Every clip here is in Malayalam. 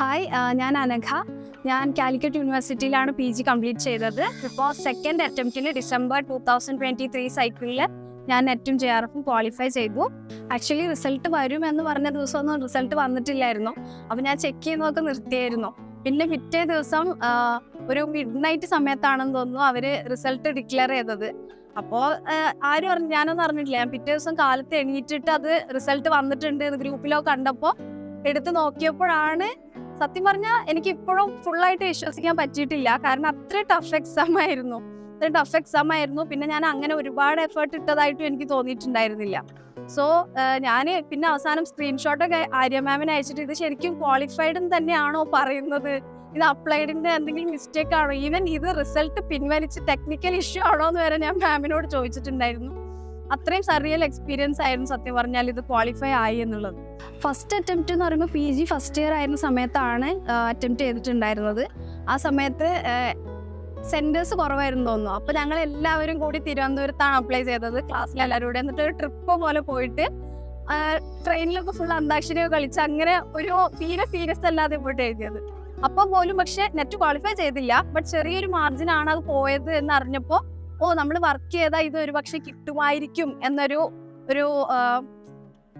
ഹായ് ഞാൻ അനഘ. ഞാൻ കാലിക്കറ്റ് യൂണിവേഴ്സിറ്റിയിലാണ് പി ജി കംപ്ലീറ്റ് ചെയ്തത്. ഇപ്പോൾ second അറ്റംപ്റ്റിൽ December two thousand twenty three സൈക്കിളിൽ ഞാൻ നെറ്റും ജെ ആർ എഫും ക്വാളിഫൈ ചെയ്തു. ആക്ച്വലി റിസൾട്ട് വരും എന്ന് പറഞ്ഞ ദിവസമൊന്നും റിസൾട്ട് വന്നിട്ടില്ലായിരുന്നു. അപ്പോൾ ഞാൻ ചെക്ക് ചെയ്യുന്നതൊക്കെ നിർത്തിയായിരുന്നു. പിന്നെ പിറ്റേ ദിവസം ഒരു മിഡ് നൈറ്റ് സമയത്താണെന്ന് തോന്നുന്നു അവർ റിസൾട്ട് ഡിക്ലെയർ ചെയ്തത്. അപ്പോൾ ആരും അറിഞ്ഞു ഞാനൊന്നും അറിഞ്ഞിട്ടില്ല. ഞാൻ പിറ്റേ ദിവസം കാലത്ത് എണീറ്റിട്ട് അത് റിസൾട്ട് വന്നിട്ടുണ്ട് എന്ന് ഗ്രൂപ്പിലോ കണ്ടപ്പോൾ എടുത്ത് നോക്കിയപ്പോഴാണ് സത്യം പറഞ്ഞാൽ എനിക്ക് ഇപ്പോഴും ഫുള്ളായിട്ട് വിശ്വസിക്കാൻ പറ്റിയിട്ടില്ല. കാരണം അത്ര ടഫ് എക്സാം ആയിരുന്നു. അത്ര ടഫ് എക്സാം ആയിരുന്നു. പിന്നെ ഞാൻ അങ്ങനെ ഒരുപാട് എഫേർട്ട് ഇട്ടതായിട്ടും എനിക്ക് തോന്നിയിട്ടുണ്ടായിരുന്നില്ല. സോ ഞാൻ പിന്നെ അവസാനം സ്ക്രീൻഷോട്ടൊക്കെ ആര്യ മാമിന് അയച്ചിട്ട് ഇത് ശരിക്കും ക്വാളിഫൈഡും തന്നെയാണോ പറയുന്നത്? ഇത് അപ്ലൈഡിന്റെ എന്തെങ്കിലും മിസ്റ്റേക്ക് ആണോ? ഈവൻ ഇത് റിസൾട്ട് പിൻവലിച്ച് ടെക്നിക്കൽ ഇഷ്യൂ ആണോ എന്ന് വരെ ഞാൻ മാമിനോട് ചോദിച്ചിട്ടുണ്ടായിരുന്നു. അത്രയും സറിയൽ എക്സ്പീരിയൻസ് ആയിരുന്നു സത്യം പറഞ്ഞാൽ ഇത് ക്വാളിഫൈ ആയി എന്നുള്ളത്. ഫസ്റ്റ് അറ്റംപ്റ്റ് എന്ന് പറയുമ്പോൾ പി ജി ഫസ്റ്റ് ഇയർ ആയിരുന്ന സമയത്താണ് അറ്റംപ്റ്റ് ചെയ്തിട്ടുണ്ടായിരുന്നത്. ആ സമയത്ത് സെന്റേഴ്സ് കുറവായിരുന്നു തോന്നുന്നു. അപ്പോൾ ഞങ്ങൾ എല്ലാവരും കൂടി തിരുവനന്തപുരത്താണ് അപ്ലൈ ചെയ്തത്. ക്ലാസ്സിൽ എല്ലാവരും കൂടെ. എന്നിട്ട് ഒരു ട്രിപ്പ് പോലെ പോയിട്ട് ട്രെയിനിലൊക്കെ ഫുൾ അന്താക്ഷരിയൊക്കെ കളിച്ച് അങ്ങനെ ഒരു തീരെ സീരിയസ് അല്ലാതെ പോയിട്ട് എഴുതിയത്. അപ്പോൾ പോലും പക്ഷെ നെറ്റ് ക്വാളിഫൈ ചെയ്തില്ല. ബട്ട് ചെറിയൊരു മാർജിൻ ആണ് അത് പോയത് എന്ന് ഓ നമ്മൾ വർക്ക് ചെയ്താൽ ഇത് ഒരു പക്ഷെ കിട്ടുമായിരിക്കും എന്നൊരു ഒരു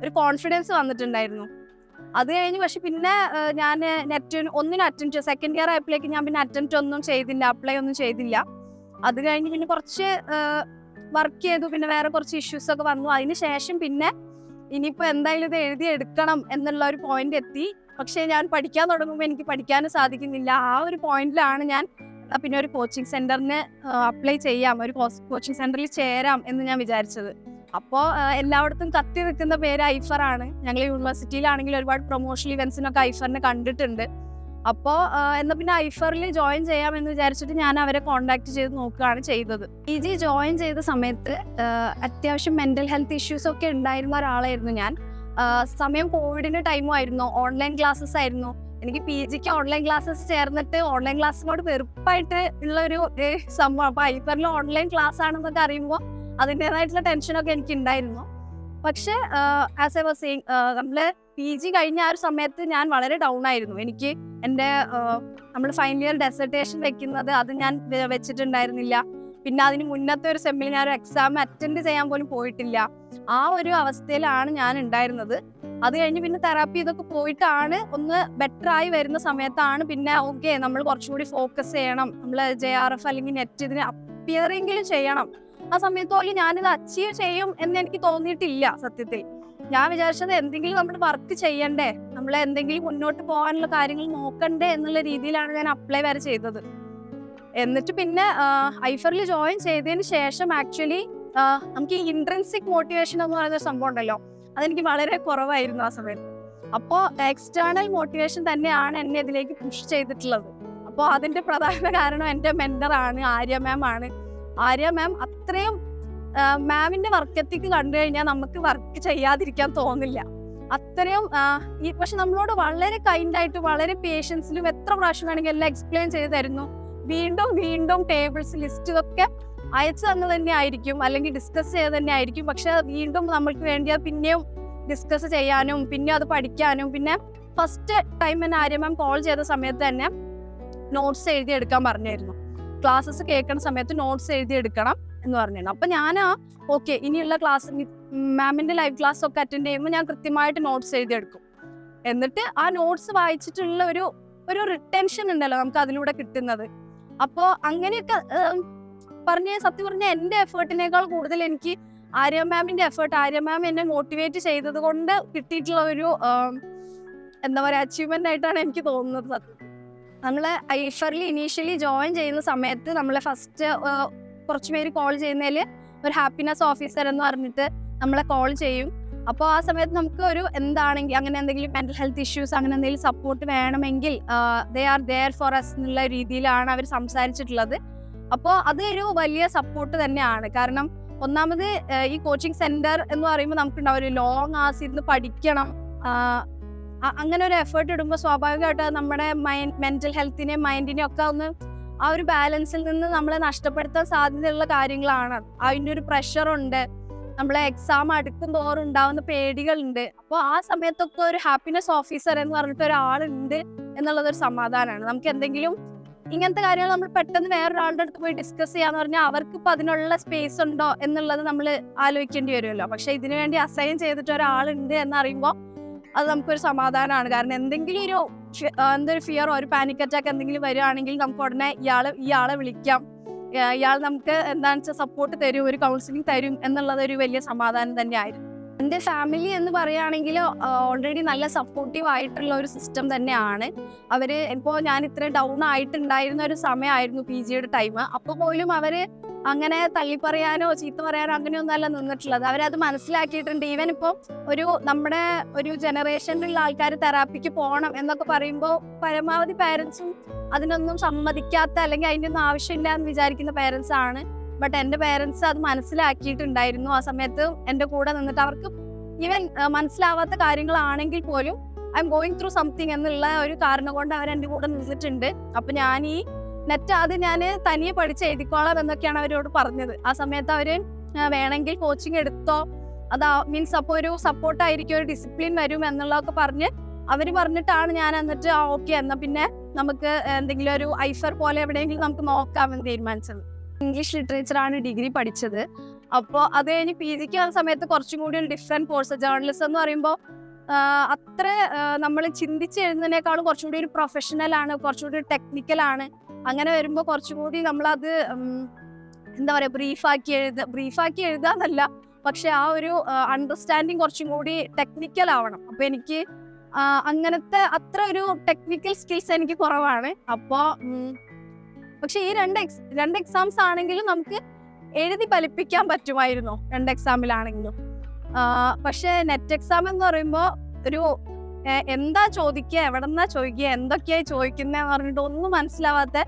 ഒരു കോൺഫിഡൻസ് വന്നിട്ടുണ്ടായിരുന്നു. അത് കഴിഞ്ഞ് പക്ഷെ പിന്നെ ഞാൻ നെറ്റ് ഒന്നിനും അറ്റൻഡ് സെക്കൻഡ് ഇയർ ആയപ്പോഴേക്ക് ഞാൻ പിന്നെ അറ്റൻഡ് ഒന്നും ചെയ്തില്ല അപ്ലൈ ഒന്നും ചെയ്തില്ല. അത് കഴിഞ്ഞ് പിന്നെ കുറച്ച് വർക്ക് ചെയ്തു പിന്നെ വേറെ കുറച്ച് ഇഷ്യൂസ് ഒക്കെ വന്നു. അതിന് ശേഷം പിന്നെ ഇനിയിപ്പോൾ എന്തായാലും ഇത് എഴുതി എടുക്കണം എന്നുള്ള ഒരു പോയിന്റ് എത്തി. പക്ഷേ ഞാൻ പഠിക്കാൻ തുടങ്ങുമ്പോൾ എനിക്ക് പഠിക്കാനും സാധിക്കുന്നില്ല. ആ ഒരു പോയിന്റിലാണ് ഞാൻ പിന്നെ ഒരു കോച്ചിങ് സെന്ററിന് അപ്ലൈ ചെയ്യാം. ഒരു കോച്ചിങ് സെന്ററിൽ ചേരാം എന്ന് ഞാൻ വിചാരിച്ചത്. അപ്പോൾ എല്ലായിടത്തും കത്തി നിൽക്കുന്ന പേര് ഐഫർ ആണ്. ഞങ്ങൾ യൂണിവേഴ്സിറ്റിയിലാണെങ്കിൽ ഒരുപാട് പ്രൊമോഷൻ ഇവൻസിനൊക്കെ ഐഫറിനെ കണ്ടിട്ടുണ്ട്. അപ്പോൾ എന്നാൽ പിന്നെ ഐഫറിൽ ജോയിൻ ചെയ്യാം എന്ന് വിചാരിച്ചിട്ട് ഞാൻ അവരെ കോൺടാക്ട് ചെയ്ത് നോക്കുകയാണ് ചെയ്തത്. പി ജി ജോയിൻ ചെയ്ത സമയത്ത് അത്യാവശ്യം മെന്റൽ ഹെൽത്ത് ഇഷ്യൂസ് ഒക്കെ ഉണ്ടായിരുന്ന ഒരാളായിരുന്നു ഞാൻ. സമയം കോവിഡിന്റെ ടൈമും ആയിരുന്നു. ഓൺലൈൻ ക്ലാസ്സസ് ആയിരുന്നു. എനിക്ക് പി ജിക്ക് ഓൺലൈൻ ക്ലാസ്സസ് ചേർന്നിട്ട് ഓൺലൈൻ ക്ലാസ്സിനോട് വെറുപ്പായിട്ട് ഉള്ള ഒരു സംഭവം. അപ്പൊ ഐപ്പറിൽ ഓൺലൈൻ ക്ലാസ് ആണെന്നൊക്കെ അറിയുമ്പോൾ അതിന്റെതായിട്ടുള്ള ടെൻഷനൊക്കെ എനിക്ക് ഉണ്ടായിരുന്നു പക്ഷെ ആസ് എ വാസ് നമ്മൾ പി ജി കഴിഞ്ഞ ആ ഒരു സമയത്ത് ഞാൻ വളരെ ഡൗൺ ആയിരുന്നു. എനിക്ക് എന്റെ നമ്മൾ ഫൈനൽ ഇയർ ഡെസർട്ടേഷൻ വെക്കുന്നത് അത് ഞാൻ വെച്ചിട്ടുണ്ടായിരുന്നില്ല. പിന്നെ അതിന് മുന്നത്തെ ഒരു സെമ്മിൽ ഞാൻ ഒരു എക്സാം അറ്റൻഡ് ചെയ്യാൻ പോലും പോയിട്ടില്ല. ആ ഒരു അവസ്ഥയിലാണ് ഞാൻ ഉണ്ടായിരുന്നത്. അത് കഴിഞ്ഞ് പിന്നെ തെറാപ്പി ഇതൊക്കെ പോയിട്ടാണ് ഒന്ന് ബെറ്റർ ആയി വരുന്ന സമയത്താണ് പിന്നെ ഓക്കെ നമ്മൾ കുറച്ചുകൂടി ഫോക്കസ് ചെയ്യണം. നമ്മൾ ജെ ആർ എഫ് അല്ലെങ്കിൽ നെറ്റ് ഇതിന് അപ്പിയറെങ്കിലും ചെയ്യണം. ആ സമയത്തോളം ഞാനിത് അച്ചീവ് ചെയ്യും എന്ന് എനിക്ക് തോന്നിയിട്ടില്ല സത്യത്തിൽ. ഞാൻ വിചാരിച്ചത് എന്തെങ്കിലും നമ്മൾ വർക്ക് ചെയ്യണ്ടേ? നമ്മൾ എന്തെങ്കിലും മുന്നോട്ട് പോകാനുള്ള കാര്യങ്ങൾ നോക്കണ്ടേ എന്നുള്ള രീതിയിലാണ് ഞാൻ അപ്ലൈ വരെ ചെയ്തത്. എന്നിട്ട് പിന്നെ ഐഫറിൽ ജോയിൻ ചെയ്തതിന് ശേഷം ആക്ച്വലി നമുക്ക് ഈ ഇൻട്രൻസിക് മോട്ടിവേഷൻ എന്ന് പറയുന്ന സംഭവം ഉണ്ടല്ലോ അതെനിക്ക് വളരെ കുറവായിരുന്നു ആ സമയത്ത്. അപ്പോൾ എക്സ്റ്റേണൽ മോട്ടിവേഷൻ തന്നെയാണ് എന്നെ ഇതിലേക്ക് പുഷ് ചെയ്തിട്ടുള്ളത്. അപ്പോൾ അതിന്റെ പ്രധാന കാരണം എന്റെ മെന്ററാണ് ആര്യ മാം ആണ്. ആര്യ മാം അത്രയും മാമിന്റെ വർക്ക് എത്തിക്ക് കണ്ടു കഴിഞ്ഞാൽ നമുക്ക് വർക്ക് ചെയ്യാതിരിക്കാൻ തോന്നില്ല. അത്രയും ഈ പക്ഷെ നമ്മളോട് വളരെ കൈൻഡായിട്ട് വളരെ പേഷ്യൻസിലും എത്ര പ്രാവശ്യം വേണമെങ്കിൽ എല്ലാം എക്സ്പ്ലെയിൻ ചെയ്ത് തരുന്നു. വീണ്ടും വീണ്ടും ടേബിൾസ് ലിസ്റ്റ് ഇതൊക്കെ അയച്ചു തന്നെ തന്നെ ആയിരിക്കും. അല്ലെങ്കിൽ ഡിസ്കസ് ചെയ്ത് തന്നെ ആയിരിക്കും. പക്ഷെ വീണ്ടും നമ്മൾക്ക് വേണ്ടി അത് പിന്നെയും ഡിസ്കസ് ചെയ്യാനും പിന്നെ അത് പഠിക്കാനും പിന്നെ ഫസ്റ്റ് ടൈം തന്നെ ആര്യ മാം കോൾ ചെയ്ത സമയത്ത് തന്നെ നോട്ട്സ് എഴുതി എടുക്കാൻ പറഞ്ഞായിരുന്നു ക്ലാസ്സസ് കേൾക്കുന്ന സമയത്ത് നോട്ട്സ് എഴുതി എടുക്കണം എന്ന് പറഞ്ഞിരുന്നു. അപ്പൊ ഞാൻ ഓക്കെ ഇനിയുള്ള ക്ലാസ് മാമിന്റെ ലൈവ് ക്ലാസ് ഒക്കെ അറ്റൻഡ് ചെയ്യുമ്പോൾ ഞാൻ കൃത്യമായിട്ട് നോട്ട്സ് എഴുതി എടുക്കും എന്നിട്ട് ആ നോട്ട്സ് വായിച്ചിട്ടുള്ള ഒരു ഒരു റിട്ടൻഷൻ ഉണ്ടല്ലോ നമുക്ക് അതിലൂടെ കിട്ടുന്നത്. അപ്പോൾ അങ്ങനെയൊക്കെ പറഞ്ഞ സത്യം പറഞ്ഞ എന്റെ എഫേർട്ടിനേക്കാൾ കൂടുതൽ എനിക്ക് ആര്യ മാമിന്റെ എഫേർട്ട് ആര്യ മാം എന്നെ മോട്ടിവേറ്റ് ചെയ്തത് കൊണ്ട് കിട്ടിയിട്ടുള്ള ഒരു എന്താ പറയുക അച്ചീവ്മെന്റ് ആയിട്ടാണ് എനിക്ക് തോന്നുന്നത് നമ്മൾ ഐഫറിൽ ഇനീഷ്യലി ജോയിൻ ചെയ്യുന്ന സമയത്ത് നമ്മളെ ഫസ്റ്റ് കുറച്ച് പേര് കോൾ ചെയ്യുന്നതിൽ ഒരു ഹാപ്പിനെസ് ഓഫീസർ എന്ന് പറഞ്ഞിട്ട് നമ്മളെ കോൾ ചെയ്യും. അപ്പോൾ ആ സമയത്ത് നമുക്ക് ഒരു എന്താണെങ്കിൽ അങ്ങനെ എന്തെങ്കിലും മെന്റൽ ഹെൽത്ത് ഇഷ്യൂസ് അങ്ങനെ എന്തെങ്കിലും സപ്പോർട്ട് വേണമെങ്കിൽ they are there for us എന്നുള്ള രീതിയിലാണ് അവർ സംസാരിച്ചിട്ടുള്ളത്. അപ്പോൾ അതൊരു വലിയ സപ്പോർട്ട് തന്നെയാണ്. കാരണം ഒന്നാമത് ഈ കോച്ചിങ് സെന്റർ എന്ന് പറയുമ്പോൾ നമുക്കുണ്ടാവും ഒരു ലോങ് ആസ് ഇരുന്ന് പഠിക്കണം. അങ്ങനെ ഒരു എഫേർട്ട് ഇടുമ്പോൾ സ്വാഭാവികമായിട്ട് നമ്മുടെ മൈൻഡ് മെന്റൽ ഹെൽത്തിനെയും മൈൻഡിനെയും ഒക്കെ ഒന്ന് ആ ഒരു ബാലൻസിൽ നിന്ന് നമ്മളെ നഷ്ടപ്പെടുത്താൻ സാധ്യതയുള്ള കാര്യങ്ങളാണ്. അതിന്റെ ഒരു പ്രഷറുണ്ട് നമ്മളെ എക്സാം അടുക്കും തോറും ഉണ്ടാവുന്ന പേടികളുണ്ട്. അപ്പോൾ ആ സമയത്തൊക്കെ ഒരു ഹാപ്പിനെസ് ഓഫീസർ എന്ന് പറഞ്ഞിട്ട് ഒരാളുണ്ട് എന്നുള്ളത് ഒരു സമാധാനമാണ് നമുക്ക് എന്തെങ്കിലും ഇങ്ങനത്തെ കാര്യങ്ങൾ നമ്മൾ പെട്ടെന്ന് വേറൊരാളുടെ അടുത്ത് പോയി ഡിസ്കസ് ചെയ്യാന്ന് പറഞ്ഞാൽ അവർക്ക് അതിനുള്ള സ്പേസ് ഉണ്ടോ എന്നുള്ളത് നമ്മൾ ആലോചിക്കേണ്ടി വരുമല്ലോ. പക്ഷെ ഇതിനു വേണ്ടി അസൈൻ ചെയ്തിട്ട് ഒരാളുണ്ട് എന്നറിയുമ്പോൾ അത് നമുക്കൊരു സമാധാനമാണ് കാരണം എന്തെങ്കിലും ഒരു എന്തൊരു ഫിയറോ ഒരു പാനിക് അറ്റാക്ക് എന്തെങ്കിലും വരികയാണെങ്കിൽ നമുക്ക് ഉടനെ ഇയാൾ ഇയാളെ വിളിക്കാം. ഇയാൾ നമുക്ക് എന്താണെന്ന് വെച്ചാൽ സപ്പോർട്ട് തരും ഒരു കൗൺസിലിംഗ് തരും എന്നുള്ളത് ഒരു വലിയ സമാധാനം തന്നെയായിരുന്നു. എന്റെ ഫാമിലി എന്ന് പറയുകയാണെങ്കിൽ ഓൾറെഡി നല്ല സപ്പോർട്ടീവ് ആയിട്ടുള്ള ഒരു സിസ്റ്റം തന്നെയാണ്. അവർ ഇപ്പോൾ ഞാൻ ഇത്ര ഡൗൺ ആയിട്ടുണ്ടായിരുന്ന ഒരു സമയമായിരുന്നു പി ജിയുടെ ടൈം അപ്പോൾ പോലും അവർ അങ്ങനെ തള്ളി പറയാനോ ചീത്ത പറയാനോ അങ്ങനെയൊന്നും അല്ല നിന്നിട്ടുള്ളത്. അവരത് മനസ്സിലാക്കിയിട്ടുണ്ട്. ഈവൻ ഇപ്പം ഒരു നമ്മുടെ ഒരു ജനറേഷനിലുള്ള ആൾക്കാർ തെറാപ്പിക്ക് പോകണം എന്നൊക്കെ പറയുമ്പോൾ പരമാവധി പാരൻസും അതിനൊന്നും സമ്മതിക്കാത്ത അല്ലെങ്കിൽ അതിന്റെ ഒന്നും ആവശ്യമില്ല എന്ന് വിചാരിക്കുന്ന പാരൻസ് ആണ്. ബട്ട് എന്റെ പേരൻസ് അത് മനസ്സിലാക്കിയിട്ടുണ്ടായിരുന്നു. ആ സമയത്ത് എന്റെ കൂടെ നിന്നിട്ട് അവർക്ക് ഈവൻ മനസ്സിലാവാത്ത കാര്യങ്ങളാണെങ്കിൽ പോലും I'm going through something എന്നുള്ള ഒരു കാരണം കൊണ്ട് അവർ എന്റെ കൂടെ നിന്നിട്ടുണ്ട്. അപ്പൊ ഞാൻ ഈ നെറ്റ് ആദ്യം ഞാൻ തനിയെ പഠിച്ച് എഴുതിക്കോളാം എന്നൊക്കെയാണ് അവരോട് പറഞ്ഞത്. ആ സമയത്ത് അവർ വേണമെങ്കിൽ കോച്ചിങ് എടുത്തോ അതാ മീൻസ് അപ്പോൾ ഒരു സപ്പോർട്ട് ആയിരിക്കും ഒരു ഡിസിപ്ലിൻ വരും എന്നുള്ളതൊക്കെ പറഞ്ഞ് അവർ പറഞ്ഞിട്ടാണ് ഞാൻ എന്നിട്ട് ഓക്കെ എന്നാൽ പിന്നെ നമുക്ക് എന്തെങ്കിലും ഒരു ഐഫർ പോലെ എവിടെയെങ്കിലും നമുക്ക് നോക്കാമെന്ന് തീരുമാനിച്ചത്. ഇംഗ്ലീഷ് ലിറ്ററേച്ചറാണ് ഡിഗ്രി പഠിച്ചത്. അപ്പോൾ അത് കഴിഞ്ഞ് പി ജിക്ക് ആ സമയത്ത് കുറച്ചും കൂടി ഒരു ഡിഫറെന്റ് കോഴ്സ് ജേർണലിസം എന്ന് പറയുമ്പോൾ അത്ര നമ്മൾ ചിന്തിച്ച് എഴുതുന്നതിനേക്കാളും കുറച്ചും കൂടി ഒരു പ്രൊഫഷണലാണ് കുറച്ചും കൂടി ടെക്നിക്കൽ ആണ് അങ്ങനെ വരുമ്പോൾ കുറച്ചും കൂടി നമ്മളത് എന്താ പറയുക ബ്രീഫാക്കി എഴുത ബ്രീഫാക്കി എഴുതാന്നല്ല പക്ഷെ ആ ഒരു അണ്ടർസ്റ്റാൻഡിങ് കുറച്ചും കൂടി ടെക്നിക്കൽ ആവണം. അപ്പൊ എനിക്ക് അങ്ങനത്തെ അത്ര ഒരു ടെക്നിക്കൽ സ്കിൽസ് എനിക്ക് കുറവാണ്. അപ്പോൾ പക്ഷെ ഈ രണ്ട് എക്സ് രണ്ട് എക്സാംസ് ആണെങ്കിലും നമുക്ക് എഴുതി ഫലിപ്പിക്കാൻ പറ്റുമായിരുന്നു രണ്ട് എക്സാമിലാണെങ്കിലും പക്ഷെ നെറ്റ് എക്സാം എന്ന് പറയുമ്പോൾ ഒരു എന്താ ചോദിക്കുക? എവിടെന്നാ ചോദിക്കുക? എന്തൊക്കെയാ ചോദിക്കുന്നതെന്ന് പറഞ്ഞിട്ട് ഒന്നും മനസ്സിലാവാത്ത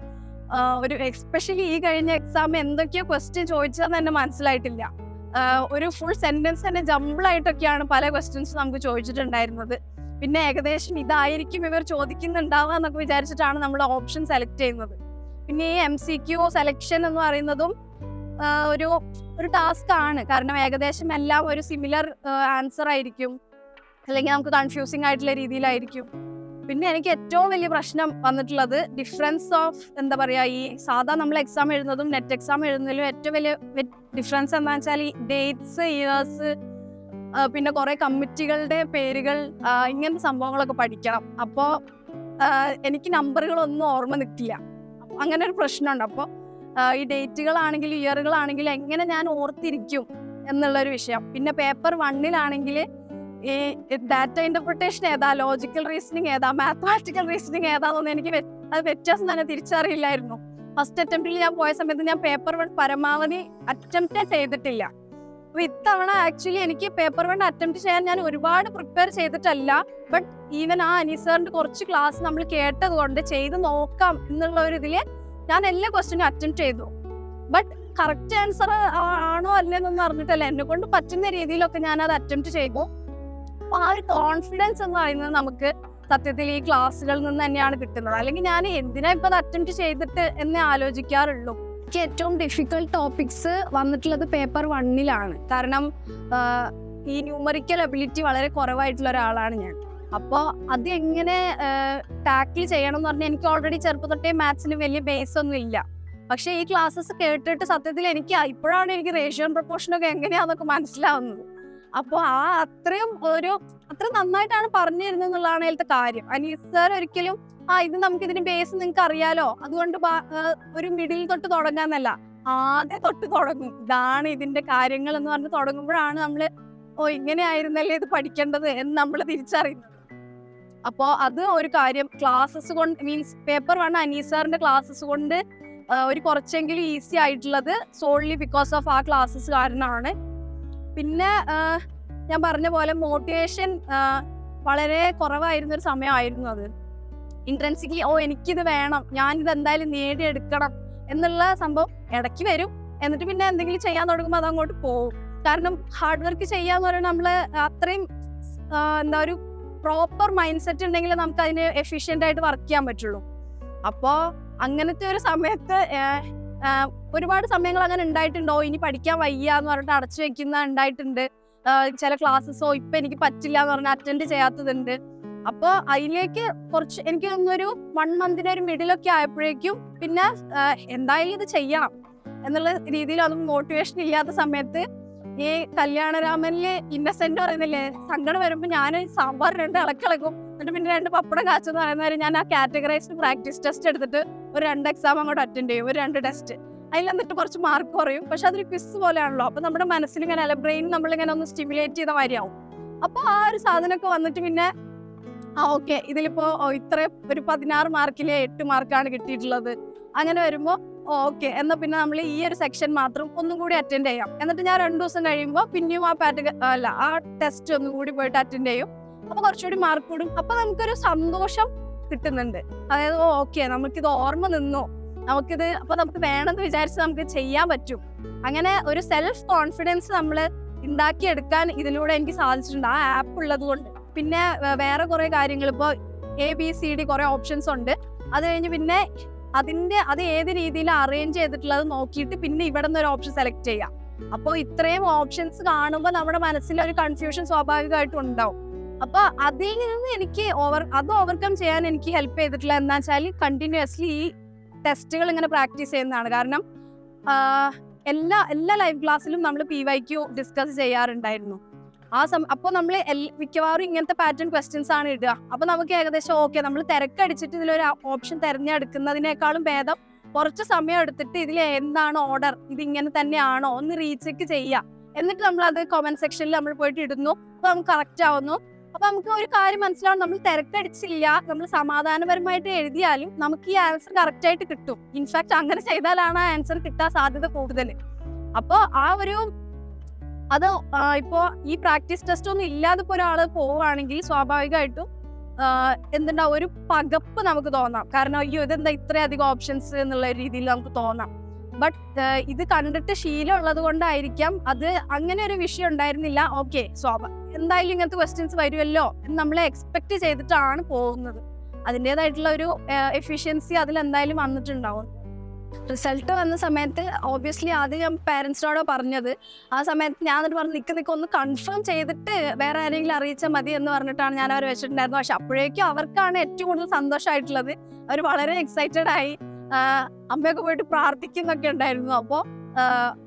ഒരു എക്സ്പെഷ്യലി ഈ കഴിഞ്ഞ എക്സാം എന്തൊക്കെയോ ക്വസ്റ്റ്യൻ ചോദിച്ചതെന്ന് തന്നെ മനസ്സിലായിട്ടില്ല. ഒരു ഫുൾ സെന്റൻസ് തന്നെ ജമ്പിൾ ആയിട്ടൊക്കെയാണ് പല ക്വസ്റ്റ്യൻസ് നമുക്ക് ചോദിച്ചിട്ടുണ്ടായിരുന്നത്. പിന്നെ ഏകദേശം ഇതായിരിക്കും ഇവർ ചോദിക്കുന്നുണ്ടാവുക എന്നൊക്കെ വിചാരിച്ചിട്ടാണ് നമ്മൾ ഓപ്ഷൻ സെലക്ട് ചെയ്യുന്നത്. പിന്നെ ഈ എം സി ക്യു സെലക്ഷൻ എന്ന് പറയുന്നതും ഒരു ഒരു ടാസ്ക് ആണ്. കാരണം ഏകദേശം എല്ലാം ഒരു സിമിലർ ആൻസർ ആയിരിക്കും. അല്ലെങ്കിൽ നമുക്ക് കൺഫ്യൂസിങ് ആയിട്ടുള്ള രീതിയിലായിരിക്കും. പിന്നെ എനിക്ക് ഏറ്റവും വലിയ പ്രശ്നം വന്നിട്ടുള്ളത് ഡിഫറൻസ് ഓഫ് എന്താ പറയുക ഈ സാധാ നമ്മൾ എക്സാം എഴുതുന്നതും നെറ്റ് എക്സാം എഴുതുന്നതിലും ഏറ്റവും വലിയ ഡിഫറൻസ് എന്താ വെച്ചാൽ ഈ ഡേറ്റ്സ് ഇയേഴ്സ് പിന്നെ കുറെ കമ്മിറ്റികളുടെ പേരുകൾ ഇങ്ങനത്തെ സംഭവങ്ങളൊക്കെ പഠിക്കണം. അപ്പോൾ എനിക്ക് നമ്പറുകളൊന്നും ഓർമ്മ നിൽക്കില്ല. അങ്ങനെ ഒരു പ്രശ്നമുണ്ട്. അപ്പോൾ ഈ ഡേറ്റുകളാണെങ്കിലും ഇയറുകളാണെങ്കിലും എങ്ങനെ ഞാൻ ഓർത്തിരിക്കും എന്നുള്ളൊരു വിഷയം. പിന്നെ പേപ്പർ വണ്ണിലാണെങ്കിൽ ഈ ഡാറ്റ ഇന്റർപ്രിട്ടേഷൻ ഏതാ ലോജിക്കൽ റീസണിങ് ഏതാ മാത്തമാറ്റിക്കൽ റീസണിങ് ഏതാന്നൊന്നും എനിക്ക് അത് വ്യത്യാസം തന്നെ തിരിച്ചറിയില്ലായിരുന്നു. ഫസ്റ്റ് അറ്റംപ്റ്റിൽ ഞാൻ പോയ സമയത്ത് ഞാൻ പേപ്പർ വൺ പരമാവധി അറ്റംപ്റ്റ് ചെയ്തിട്ടില്ല. അപ്പൊ ഇത്തവണ ആക്ച്വലി എനിക്ക് പേപ്പർ വൺ അറ്റംപ്റ്റ് ചെയ്യാൻ ഞാൻ ഒരുപാട് പ്രിപ്പയർ ചെയ്തിട്ടല്ല ബട്ട് ഈവൻ ആ അനീസറിന്റെ കുറച്ച് ക്ലാസ് നമ്മൾ കേട്ടത് കൊണ്ട് ചെയ്ത് നോക്കാം എന്നുള്ള ഒരു ഇതിൽ ഞാൻ എല്ലാ ക്വസ്റ്റ്യനും അറ്റംപ്റ്റ് ചെയ്തു. ബട്ട് കറക്റ്റ് ആൻസർ ആണോ അല്ലേന്നൊന്നും അറിഞ്ഞിട്ടല്ല. എന്നെ കൊണ്ട് പറ്റുന്ന രീതിയിലൊക്കെ ഞാൻ അത് അറ്റംപ്റ്റ് ചെയ്തു. അപ്പൊ ആ ഒരു കോൺഫിഡൻസ് എന്ന് പറയുന്നത് നമുക്ക് സത്യത്തിൽ ഈ ക്ലാസ്സുകളിൽ നിന്ന് തന്നെയാണ് കിട്ടുന്നത്. അല്ലെങ്കിൽ ഞാൻ എന്തിനാ ഇപ്പൊ അറ്റംപ്റ്റ് ചെയ്തിട്ട് എന്നെ ആലോചിക്കാറുള്ളൂ. എനിക്ക് ഏറ്റവും ഡിഫിക്കൽട്ട് ടോപ്പിക്സ് വന്നിട്ടുള്ളത് പേപ്പർ വണ്ണിലാണ് കാരണം ഈ ന്യൂമറിക്കൽ അബിലിറ്റി വളരെ കുറവായിട്ടുള്ള ഒരാളാണ് ഞാൻ. അപ്പോൾ അത് എങ്ങനെ ടാക്കിൾ ചെയ്യണം എന്ന് പറഞ്ഞാൽ എനിക്ക് ഓൾറെഡി ചെറുപ്പം തൊട്ടേ മാത്സിന് വലിയ ബേസ് ഒന്നും ഇല്ല. പക്ഷേ ഈ ക്ലാസ്സസ് കേട്ടിട്ട് സത്യത്തിൽ എനിക്ക് ഇപ്പോഴാണ് എനിക്ക് റേഷ്യോ പ്രപ്പോർഷൻ എങ്ങനെയാണെന്നൊക്കെ മനസ്സിലാവുന്നത്. അപ്പോൾ ആ അത്രയും ഒരു അത്ര നന്നായിട്ടാണ് പറഞ്ഞിരുന്നത് എന്നുള്ളതാണ് അതിലത്തെ കാര്യം. അനീസ് സാർ ഒരിക്കലും ആ ഇത് നമുക്ക് ഇതിന് ബേസ് നിങ്ങൾക്ക് അറിയാലോ. അതുകൊണ്ട് ഒരു മിഡിൽ തൊട്ട് തുടങ്ങാന്നല്ല. ആദ്യം തൊട്ട് തുടങ്ങും. ഇതാണ് ഇതിന്റെ കാര്യങ്ങൾ എന്ന് പറഞ്ഞ് തുടങ്ങുമ്പോഴാണ് നമ്മൾ ഓ ഇങ്ങനെ ആയിരുന്നല്ലേ ഇത് പഠിക്കേണ്ടത്? എന്ന് നമ്മൾ തിരിച്ചറിയുന്നത്. അപ്പോ അത് ഒരു കാര്യം. ക്ലാസ്സസ് കൊണ്ട് മീൻസ് പേപ്പർ വൺ അനീസാറിന്റെ ക്ലാസ്സസ് കൊണ്ട് ഒരു കുറച്ചെങ്കിലും ഈസി ആയിട്ടുള്ളത് സോൺലി ബിക്കോസ് ഓഫ് ആ ക്ലാസ്സസ് കാരണമാണ് പിന്നെ ഞാൻ പറഞ്ഞ പോലെ മോട്ടിവേഷൻ വളരെ കുറവായിരുന്ന ഒരു സമയമായിരുന്നു അത്. ഇൻട്രൻസിക്കലി ഓ എനിക്കിത് വേണം. ഞാൻ ഇത് എന്തായാലും നേടിയെടുക്കണം എന്നുള്ള സംഭവം ഇടയ്ക്ക് വരും. എന്നിട്ട് പിന്നെ എന്തെങ്കിലും ചെയ്യാൻ തുടങ്ങുമ്പോൾ അത് അങ്ങോട്ട് പോകും. കാരണം ഹാർഡ് വർക്ക് ചെയ്യാന്ന് പറയുന്നത് നമ്മൾ അത്രയും എന്താ ഒരു പ്രോപ്പർ മൈൻഡ് സെറ്റ് ഉണ്ടെങ്കിൽ നമുക്ക് അതിന് എഫിഷ്യന്റ് ആയിട്ട് വർക്ക് ചെയ്യാൻ പറ്റുള്ളൂ. അപ്പോൾ അങ്ങനത്തെ ഒരു സമയത്ത് ഒരുപാട് സമയങ്ങൾ അങ്ങനെ ഉണ്ടായിട്ടുണ്ടോ? ഇനി പഠിക്കാൻ വയ്യ എന്ന് പറഞ്ഞിട്ട് അടച്ചു വെക്കുന്ന ഉണ്ടായിട്ടുണ്ട്. ചില ക്ലാസ്സസോ ഇപ്പൊ എനിക്ക് പറ്റില്ല എന്ന് പറഞ്ഞാൽ അറ്റൻഡ് ചെയ്യാത്തതുണ്ട്. അപ്പൊ അതിലേക്ക് കുറച്ച് എനിക്ക് തോന്നുന്നൊരു വൺ മന്തിന്റെ ഒരു മിഡിലൊക്കെ ആയപ്പോഴേക്കും പിന്നെ എന്തായാലും ഇത് ചെയ്യണം എന്നുള്ള രീതിയിൽ അതും മോട്ടിവേഷൻ ഇല്ലാത്ത സമയത്ത് ഈ കല്യാണരാമനിൽ ഇന്നസെന്റ് പറയുന്നില്ലേ സങ്കടം വരുമ്പോ ഞാൻ സാമ്പാർ രണ്ട് ഇളക്കിളക്കും എന്നിട്ട് പിന്നെ രണ്ട് പപ്പടം കാച്ചെന്ന് പറയുന്നവരെ ഞാൻ ആ കാറ്റഗറൈസ്ഡ് പ്രാക്ടീസ് ടെസ്റ്റ് എടുത്തിട്ട് ഒരു രണ്ട് എക്സാം അങ്ങോട്ട് അറ്റൻഡ് ചെയ്യും ഒരു രണ്ട് ടെസ്റ്റ് അതിൽ എന്നിട്ട് കുറച്ച് മാർക്ക് കുറയും. പക്ഷെ അതൊരു ക്വിസ് പോലെയാണല്ലോ. അപ്പൊ നമ്മുടെ മനസ്സിൽ ഇങ്ങനെ അല്ല ബ്രെയിൻ നമ്മളിങ്ങനെ ഒന്ന് സ്റ്റിമുലേറ്റ് ചെയ്ത മാതിരിയാവും അപ്പൊ ആ ഒരു സാധനമൊക്കെ വന്നിട്ട് പിന്നെ ആ ഓക്കെ ഇതിലിപ്പോ ഇത്ര ഒരു പതിനാറ് മാർക്കിലെ എട്ട് മാർക്കാണ് കിട്ടിയിട്ടുള്ളത്. അങ്ങനെ വരുമ്പോ ഓക്കെ എന്നാ പിന്നെ നമ്മൾ ഈ ഒരു സെക്ഷൻ മാത്രം ഒന്നും കൂടി അറ്റൻഡ് ചെയ്യാം. എന്നിട്ട് ഞാൻ രണ്ടു ദിവസം കഴിയുമ്പോൾ പിന്നെയും ആ പാറ്റ അല്ല ആ ടെസ്റ്റ് ഒന്നും കൂടി പോയിട്ട് അറ്റൻഡ് ചെയ്യും. അപ്പൊ കുറച്ചുകൂടി മാർക്ക് കൂടും. അപ്പൊ നമുക്കൊരു സന്തോഷം കിട്ടുന്നുണ്ട്. അതായത് ഓക്കെ നമുക്കിത് ഓർമ്മ നിന്നോ. നമുക്കിത് അപ്പൊ നമുക്ക് വേണമെന്ന് വിചാരിച്ച് നമുക്ക് ചെയ്യാൻ പറ്റും. അങ്ങനെ ഒരു സെൽഫ് കോൺഫിഡൻസ് നമ്മൾ ഉണ്ടാക്കിയെടുക്കാൻ ഇതിലൂടെ എനിക്ക് സാധിച്ചിട്ടുണ്ട്. ആ ആപ്പ് ഉള്ളത് കൊണ്ട്. പിന്നെ വേറെ കുറെ കാര്യങ്ങൾ ഇപ്പോൾ എ ബി സി ഡി കുറെ ഓപ്ഷൻസ് ഉണ്ട്. അത് കഴിഞ്ഞ് പിന്നെ അതിന്റെ അത് ഏത് രീതിയിൽ അറേഞ്ച് ചെയ്തിട്ടുള്ളത് നോക്കിയിട്ട് പിന്നെ ഇവിടെ നിന്ന് ഒരു ഓപ്ഷൻ സെലക്ട് ചെയ്യാം. അപ്പോൾ ഇത്രയും ഓപ്ഷൻസ് കാണുമ്പോൾ നമ്മുടെ മനസ്സിൽ ഒരു കൺഫ്യൂഷൻ സ്വാഭാവികമായിട്ടും ഉണ്ടാവും. അപ്പൊ അതിൽ നിന്ന് എനിക്ക് ഓവർ അത് ഓവർകം ചെയ്യാൻ എനിക്ക് ഹെൽപ്പ് ചെയ്തിട്ടില്ല. എന്താ വെച്ചാൽ കണ്ടിന്യൂസ്ലി ഈ ടെസ്റ്റുകൾ ഇങ്ങനെ പ്രാക്ടീസ് ചെയ്യുന്നതാണ്. കാരണം എല്ലാ എല്ലാ ലൈവ് ക്ലാസ്സിലും നമ്മൾ പി വൈ ക്യു ഡിസ്കസ് ചെയ്യാറുണ്ടായിരുന്നു. ആ സം അപ്പോൾ നമ്മൾ മിക്കവാറും ഇങ്ങനത്തെ പാറ്റേൺ ക്വസ്റ്റ്യൻസ് ആണ് ഇടുക. അപ്പോൾ നമുക്ക് ഏകദേശം ഓക്കെ നമ്മൾ തിരക്കടിച്ചിട്ട് ഇതിലൊരു ഓപ്ഷൻ തിരഞ്ഞെടുക്കുന്നതിനേക്കാളും ഭേദം കുറച്ച് സമയം എടുത്തിട്ട് ഇതിൽ എന്താണ് ഓർഡർ ഇത് ഇങ്ങനെ തന്നെയാണോ? ഒന്ന് റീചെക്ക് ചെയ്യുക. എന്നിട്ട് നമ്മൾ അത് കമന്റ് സെക്ഷനിൽ നമ്മൾ പോയിട്ട് ഇടുന്നു. അപ്പോൾ നമുക്ക് കറക്റ്റ് ആവുന്നു. അപ്പൊ നമുക്ക് ഒരു കാര്യം മനസ്സിലാവും നമ്മൾ തിരക്കടിച്ചില്ല. നമ്മൾ സമാധാനപരമായിട്ട് എഴുതിയാലും നമുക്ക് ഈ ആൻസർ കറക്റ്റ് ആയിട്ട് കിട്ടും. ഇൻഫാക്ട് അങ്ങനെ ചെയ്താലാണ് ആ ആൻസർ കിട്ടാൻ സാധ്യത കൂടുതൽ. അപ്പോൾ ആ ഒരു അത് ഇപ്പോ ഈ പ്രാക്ടീസ് ടെസ്റ്റ് ഒന്നും ഇല്ലാതെ ഇപ്പോൾ ഒരാൾ പോവുകയാണെങ്കിൽ സ്വാഭാവികമായിട്ടും എന്തുണ്ടാവും? ഒരു പകപ്പ് നമുക്ക് തോന്നാം. കാരണം അയ്യോ ഇതെന്താ ഇത്രയധികം ഓപ്ഷൻസ് എന്നുള്ള രീതിയിൽ നമുക്ക് തോന്നാം. ബട്ട് ഇത് കണ്ടിട്ട് ശീലം ഉള്ളത് കൊണ്ടായിരിക്കാം. അത് അങ്ങനെ ഒരു വിഷയം ഉണ്ടായിരുന്നില്ല. ഓക്കെ സ്വാഭ എന്തായാലും ഇങ്ങനത്തെ ക്വസ്റ്റ്യൻസ് വരുമല്ലോ എന്ന് നമ്മൾ എക്സ്പെക്ട് ചെയ്തിട്ടാണ് പോകുന്നത്. അതിന്റെതായിട്ടുള്ള ഒരു എഫിഷ്യൻസി അതിൽ എന്തായാലും വന്നിട്ടുണ്ടാവും. റിസൾട്ട് വന്ന സമയത്ത് ഓബിയസ്ലി ആദ്യം ഞാൻ പാരൻസിനോടോ പറഞ്ഞത്. ആ സമയത്ത് ഞാൻ എന്നിട്ട് പറഞ്ഞു നിൽക്ക് നിൽക്ക് ഒന്ന് കൺഫേം ചെയ്തിട്ട് വേറെ ആരെങ്കിലും അറിയിച്ചാൽ മതി എന്ന് പറഞ്ഞിട്ടാണ് ഞാൻ അവർ വെച്ചിട്ടുണ്ടായിരുന്നത്. പക്ഷെ അപ്പോഴേക്കും അവർക്കാണ് ഏറ്റവും കൂടുതൽ സന്തോഷമായിട്ടുള്ളത്. അവർ വളരെ എക്സൈറ്റഡ് ആയി. അമ്മയൊക്കെ പോയിട്ട് പ്രാർത്ഥിക്കുന്നൊക്കെ ഉണ്ടായിരുന്നു. അപ്പോൾ